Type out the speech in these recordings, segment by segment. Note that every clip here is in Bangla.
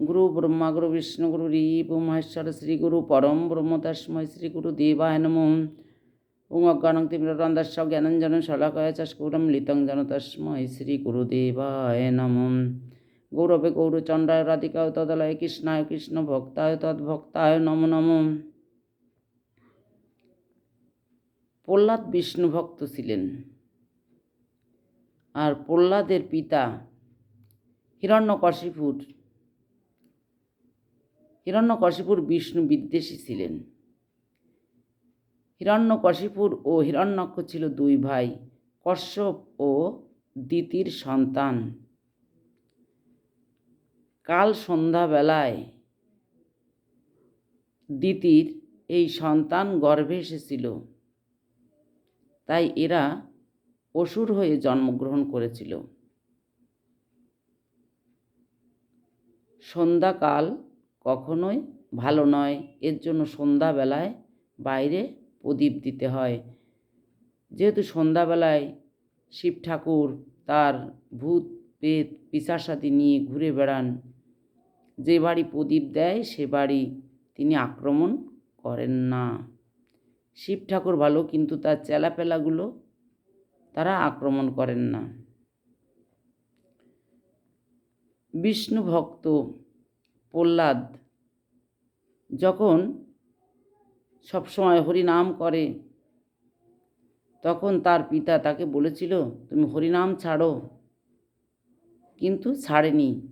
গুরু ব্রহ্মা গুরু বিষ্ণু গুরু রিপ মহেশ্বর শ্রী গুরু পরম ব্রহ্ম তস্মৈ শ্রী গুরু দেবায় নম ওং অজ্ঞানং তীব্ররন্দাস্য জ্ঞানঞ্জন শলাকয় চস্কুরম লিতং জন শ্রী গুরুদেবায় নম গৌরবে গৌরচন্দ্রায় রাধিকায় তদলয় কৃষ্ণায় কৃষ্ণ ভক্তায় তদ্ভক্তায় নম নম প্রহ্লাদ বিষ্ণু ভক্ত ছিলেন। আর প্রহ্লাদের পিতা হিরণ্যকশিপুর হিরণ্যকশিপুর বিষ্ণু বিদ্বেষী ছিলেন। হিরণ্যকশিপুর ও হিরণ্যক্ষ ছিল দুই ভাই, কশ্যপ ও দিতির সন্তান। কাল সন্ধ্যাবেলায় দিতির এই সন্তান গর্ভে এসেছিল। তাই এরা অসুর হয়ে জন্মগ্রহণ করেছিল। সন্ধ্যাকাল কখনোই ভালো নয়। এর জন্য সন্ধ্যাবেলায় বাইরে প্রদীপ দিতে হয়। যেহেতু সন্ধ্যাবেলায় শিব ঠাকুর তার ভূত পেত পিসাসাদি নিয়ে ঘুরে বেড়ান, যে বাড়ি প্রদীপ দেয় সে বাড়ি তিনি আক্রমণ করেন না। শিব ঠাকুর ভালো, কিন্তু তার চেলাপেলাগুলো তারা আক্রমণ করেন না। বিষ্ণু ভক্ত প্রহ্লাদ যখন সবসময় হরিনাম করে, তখন তার পিতা তাকে বলেছিল, তুমি হরিনাম ছাড়ো। কিন্তু ছাড়েনি।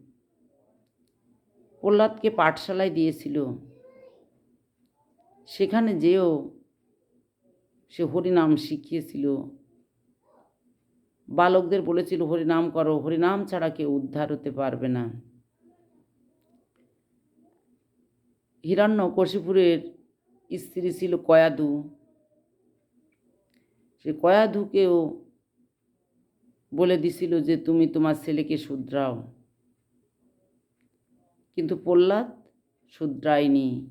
প্রহ্লাদকে পাঠশালায় দিয়েছিল। সেখানে যেও সে হরিনাম শিখিয়েছিল। বালকদের বলেছিল, হরিনাম করো, হরিনাম ছাড়া কেউ উদ্ধার হতে পারবে না। হিরণ্য কশিপুরের স্ত্রী ছিল কয়াদু। সে কয়াধুকেও বলে দিছিল যে, তুমি তোমার ছেলেকে শুধরাও। কিন্তু প্রহ্লাদ শুধরায়নি।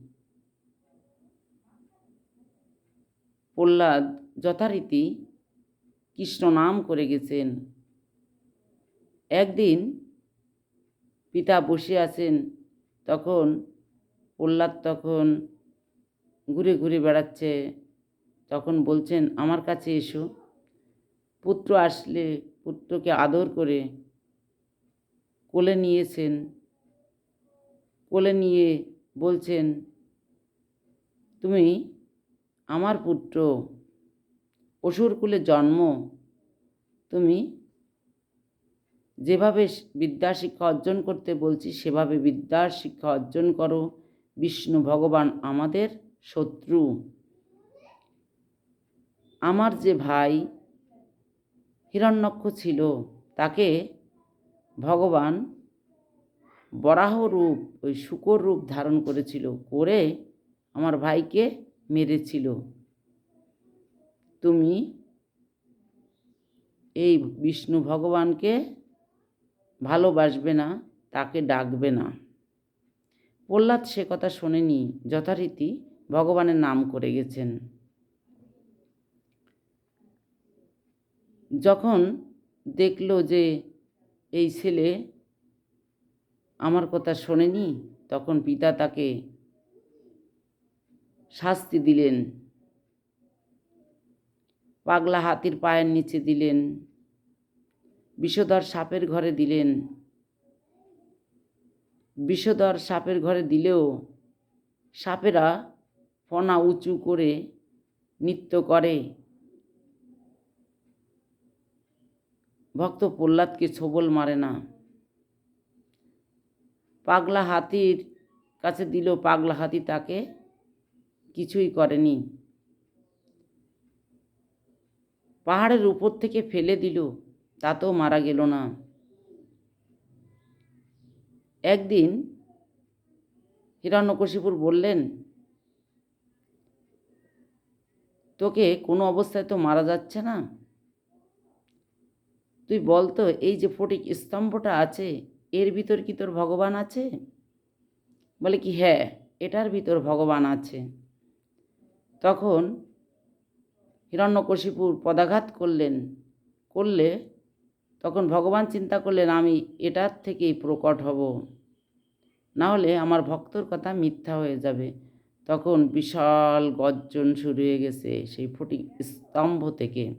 প্রহ্লাদ যথারীতি কৃষ্ণ নাম করে গেছেন। একদিন পিতা বসে আছেন, তখন প্রহ্লাদ তখন ঘুরে ঘুরে বেড়াচ্ছে। তখন বলছেন, আমার কাছে এসো। পুত্র আসলে পুত্রকে আদর করে কোলে নিয়েছেন, কোলে নিয়ে বলছেন, তুমি আমার পুত্র, অসুর কুলে জন্ম। তুমি যেভাবে বিদ্যা শিক্ষা অর্জন করতে বলছি, সেভাবে বিদ্যার শিক্ষা অর্জন করো। বিষ্ণু ভগবান আমাদের শত্রু। আমার যে ভাই হিরণ্যক্ষ ছিল, তাকে ভগবান বরাহ রূপ, ওই শুকর রূপ ধারণ করেছিল, করে আমার ভাইকে মেরেছিল। তুমি এই বিষ্ণু ভগবানকে ভালোবাসবে না, তাকে ডাকবে না। প্রহ্লাদ সে কথা শোনেনি, যথারীতি ভগবানের নাম করে গেছেন। যখন দেখল যে এই ছেলে আমার কথা শোনেনি, তখন পিতা তাকে শাস্তি দিলেন, পাগলা হাতির পায়ের নিচে দিলেন, বিষধর সাপের ঘরে দিলেন। বিষধর সাপের ঘরে দিলেও সাপেরা ফনা উঁচু করে নৃত্য করে। ভক্ত প্রহ্লাদকে ছোবল মারে না। পাগলা হাতির কাছে দিল পাগলা হাতি তাকে কিছুই করেনি। পাহাড়ের উপর থেকে ফেলে দিল, তাতেও মারা গেল না। একদিন হিরণ্যকশিপুর বললেন, তোকে কোনো অবস্থায় তো মারা যাচ্ছে না? তুই বলতো এই যে ফটিক স্তম্ভটা আছে, এর ভিতর কি তোর ভগবান আছে? বলে কি হ্যাঁ এটার ভিতর ভগবান আছে। তখন হিরণ্যকশিপুর পদাঘাত করলেন, করলে তখন ভগবান চিন্তা করলেন, আমি এটার থেকেই প্রকট হব। না হলে আমার ভক্তর কথা মিথ্যা হয়ে যাবে। তখন বিশাল গর্জন শুরু হয়ে গেছে সেই ফটিক স্তম্ভ থেকে।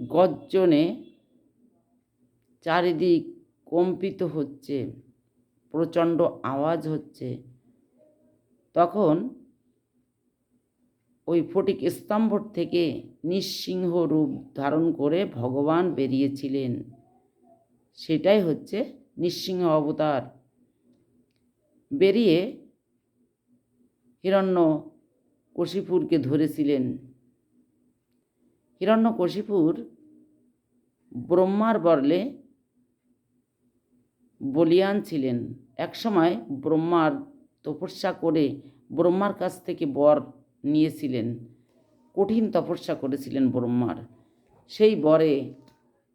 গর্জনে চারিদিক কম্পিত হচ্ছে, প্রচণ্ড আওয়াজ হচ্ছে। তখন ওই ফটিক স্তম্ভ থেকে নিঃসিংহ রূপ ধারণ করে ভগবান বেরিয়েছিলেন। সেটাই হচ্ছে নিঃসিংহ অবতার। বেরিয়ে হিরণ্য কশিপুরকে ধরেছিলেন। হিরণ্য কশিপুর ব্রহ্মার বরলে বলিয়ান ছিলেন। একসময় ব্রহ্মার তপস্যা করে ব্রহ্মার কাছ থেকে বর নিয়েছিলেন, কঠিন তপস্যা করেছিলেন ব্রহ্মার। সেই বরে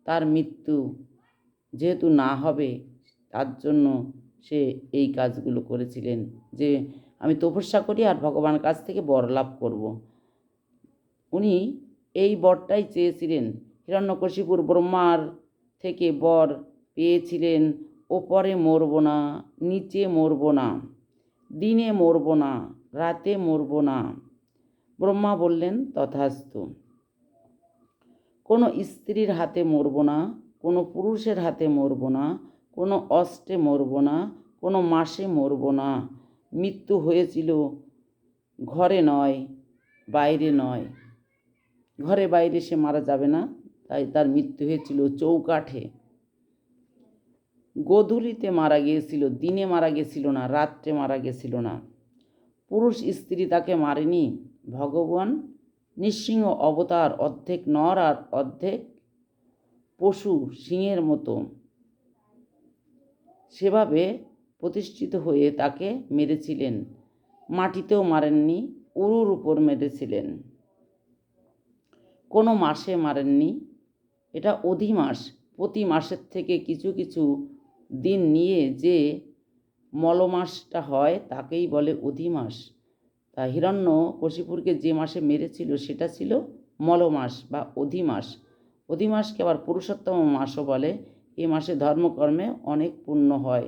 তার মৃত্যু যেহেতু না হবে, তার জন্য সে এই কাজগুলো করেছিলেন যে আমি তপস্যা করি আর ভগবানের কাছ থেকে বর লাভ করব। উনি এই বরটাই চেয়েছিলেন। হিরণ্যকশিপুর ব্রহ্মার থেকে বর পেয়েছিলেন, ওপরে মরব না, নিচে মরব না, দিনে মরব না, রাতে মরব না। ব্রহ্মা বললেন, তথাস্তু। কোনো স্ত্রীর হাতে মরব না, কোনো পুরুষের হাতে মরব না, কোনো অস্ত্রে মরব না, কোনো মাসে মরব না। মৃত্যু হয়েছিল ঘরে নয়, বাইরে নয়। ঘরে বাইরে সে মারা যাবে না, তাই তার মৃত্যু হয়েছিল চৌকাঠে। গোধূলিতে মারা গিয়েছিল, দিনে মারা গেছিল না, রাত্রে মারা গেছিল না। পুরুষ স্ত্রী তাকে মারেনি। ভগবান নিঃসিংহ অবতার অর্ধেক নর আর অর্ধেক পশু সিংহের মতো। সেভাবে প্রতিষ্ঠিত হয়ে তাকে মেরেছিলেন। মাটিতেও মারেননি, উরুর উপর মেরেছিলেন। কোনো মাসে মারেননি। এটা অধিমাস, প্রতি মাসের থেকে কিছু কিছু দিন নিয়ে যে মলমাসটা হয়, তাকেই বলে অধিমাস। তা হিরণ্য কশিপুরকে যে মাসে মেরেছিল সেটা ছিল মলমাস বা অধিমাস। অধিমাসকে আবার পুরুষোত্তম মাসও বলে। এ মাসে ধর্মকর্মে অনেক পুণ্য হয়।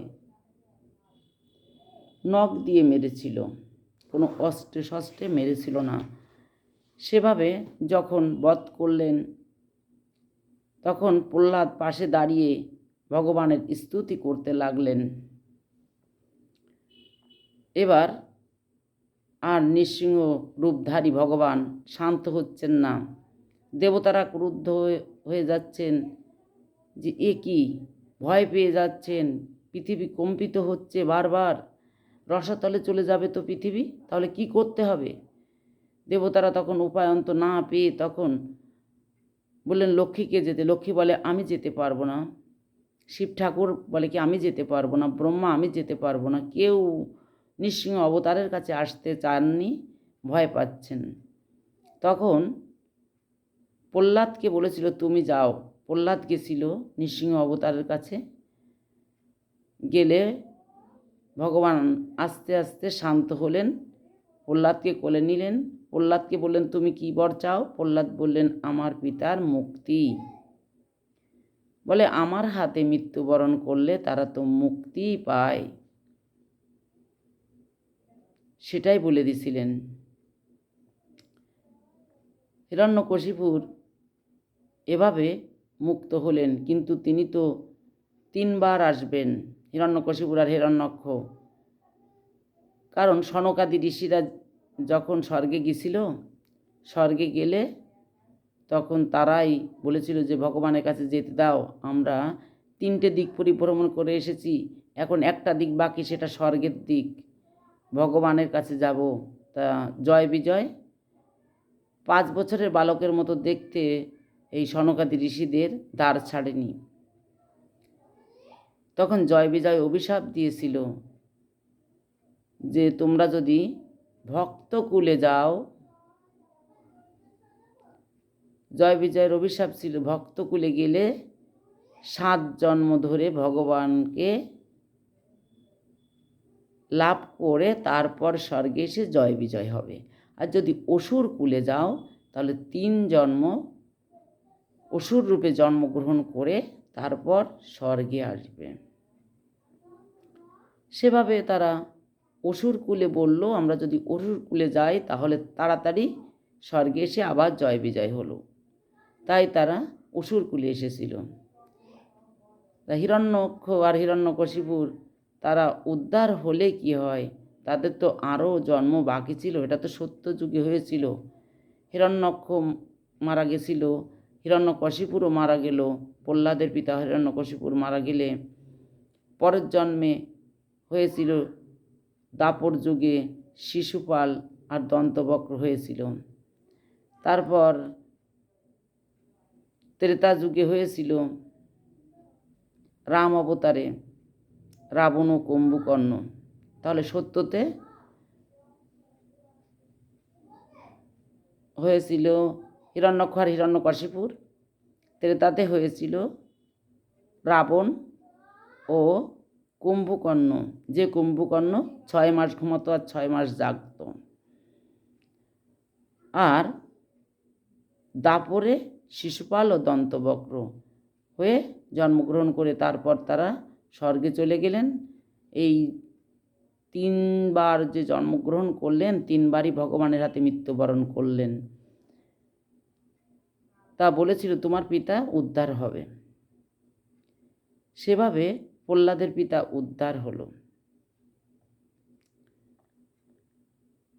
নখ দিয়ে মেরেছিল। কোনো অস্ত্রে শস্ত্রে মেরেছিল না। সেভাবে যখন বধ করলেন, তখন প্রহ্লাদ পাশে দাঁড়িয়ে ভগবানের স্তুতি করতে লাগলেন। এবার আর নৃসিংহ রূপধারী ভগবান শান্ত হচ্ছেন না। দেবতারা ক্রুদ্ধ হয়ে যাচ্ছেন যে এ কি? ভয় পেয়ে যাচ্ছেন। পৃথিবী কম্পিত হচ্ছে বারবার। রসাতলে চলে যাবে তো পৃথিবী? তাহলে কি করতে হবে? দেবতারা তখন উপায়ন্ত না পেয়ে তখন বললেন, লক্ষ্মীকে যেতে লক্ষ্মী বলে, আমি যেতে পারব না। শিব ঠাকুর বলে কি, আমি যেতে পারব না? ব্রহ্মা, আমি যেতে পারব না। কেউ নৃসিংহ অবতারের কাছে আসতে চাননি, ভয় পাচ্ছেন। তখন প্রহ্লাদকে বলেছিল, তুমি যাও। প্রহ্লাদ গেছিল নৃসিংহ অবতারের কাছে। গেলে ভগবান আস্তে আস্তে শান্ত হলেন। প্রহ্লাদকে কোলে নিলেন। প্রহ্লাদকে বললেন, তুমি কী বর চাও? প্রহ্লাদ বললেন, আমার পিতার মুক্তি। বলে, আমার হাতে মৃত্যুবরণ করলে তারা তো মুক্তি পায়। সেটাই বলে দিছিলেন। হিরণ্যকশিপুর এভাবে মুক্ত হলেন, কিন্তু তিনি তো তিনবার আসবেন, হিরণ্যকশিপুর আর হিরণ্যক্ষ। কারণ সনকাদি ঋষিরা যখন স্বর্গে গেছিল, স্বর্গে গেলে তখন তারাই বলেছিল যে, ভগবানের কাছে যেতে দাও, আমরা তিনটে দিক পরিভ্রমণ করে এসেছি, এখন একটা দিক বাকি, সেটা স্বর্গের দিক। ভগবানের কাছে যাব। তা জয় বিজয়। পাঁচ বছরের বালকের মতো দেখতে এই সনকাদি ঋষিদের দ্বার ছাড়েনি। তখন জয় বিজয় অভিশাপ দিয়েছিল যে, তোমরা যদি ভক্তকুলে যাও। জয় বিজয়ের অভিশাপ ছিল ভক্তকুলে গেলে সাত জন্ম ধরে ভগবানকে লাভ করে তারপর স্বর্গে এসে জয় বিজয় হবে। আর যদি অসুর কুলে যাও, তাহলে তিন জন্ম অসুর রূপে জন্মগ্রহণ করে তারপর স্বর্গে আসবে। সেভাবে তারা অসুর কুলে বলল, আমরা যদি অসুর কুলে যাই, তাহলে তাড়াতাড়ি স্বর্গে এসে আবার জয় বিজয় হলো। তাই তারা অসুর কুলে এসেছিল। তা হিরণ্যক্ষ আর হিরণ্যকশিপুর তারা উদ্ধার হলে কি হয়? তাদের তো আরও জন্ম বাকি ছিল, এটা তো সত্য যুগে হয়েছিল। হিরণ্যক্ষ মারা গেছিল, হিরণ্যকশিপুরও মারা গেল, প্রহ্লাদের পিতা হিরণ্যকশিপুর মারা গেলে। পরের জন্মে হয়েছিল দাপর যুগে শিশুপাল আর দন্তবক্র হয়েছিল। তারপর ত্রেতা যুগে হয়েছিল রাম অবতারে। রাবণ ও কুম্ভকর্ণ। তাহলে সত্যতে হয়েছিল হিরণ্যক্ষ আর হিরণ্যকশিপুর ত্রেতাতে হয়েছিল রাবণ ও কুম্ভকর্ণ। যে কুম্ভকর্ণ ছয় মাস ঘুমাতো আর ছয় মাস জাগত। আর দাপরে শিশুপাল ও দন্তবক্র হয়ে জন্মগ্রহণ করে তারপর তারা স্বর্গে চলে গেলেন। এই তিনবার যে জন্মগ্রহণ করলেন, তিনবারই ভগবানের হাতে মৃত্যুবরণ করলেন। তা বলেছিল, তোমার পিতা উদ্ধার হবে। সেভাবে প্রহ্লাদের পিতা উদ্ধার হলো।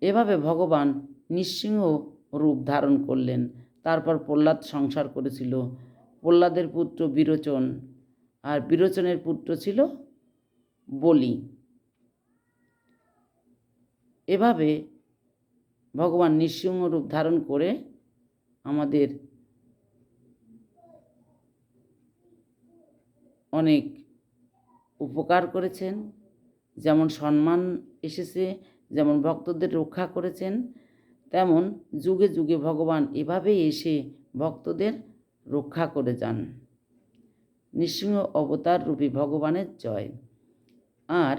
এভাবে ভগবান নৃসিংহ রূপ ধারণ করলেন। তারপর প্রহ্লাদ সংসার করেছিল। প্রহ্লাদের পুত্র বিরোচন আর বিরোচনের পুত্র ছিল বলি। এভাবে ভগবান নৃসিংহ রূপ ধারণ করে আমাদের অনেক উপকার করেছেন। যেমন সম্মান এসেছে, যেমন ভক্তদের রক্ষা করেছেন, তেমন যুগে যুগে ভগবান এভাবেই এসে ভক্তদের রক্ষা করে যান। নৃসিংহ অবতার রূপে ভগবানের জয়। আর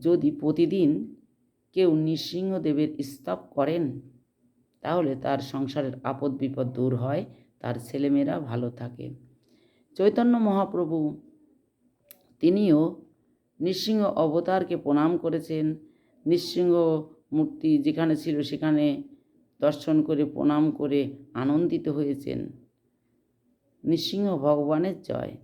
যদি প্রতিদিন কেউ নৃসিংহদেবের স্তব করেন, তাহলে তার সংসারের আপদ বিপদ দূর হয়, তার ছেলেমেয়েরা ভালো থাকে। চৈতন্য মহাপ্রভু তিনিও নৃসিংহ অবতারকে প্রণাম করেছেন। নৃসিংহ মূর্তি যেখানে ছিল, সেখানে দর্শন করে, প্রণাম করে আনন্দিত হয়েছেন। নৃসিংহ ভগবানের জয়।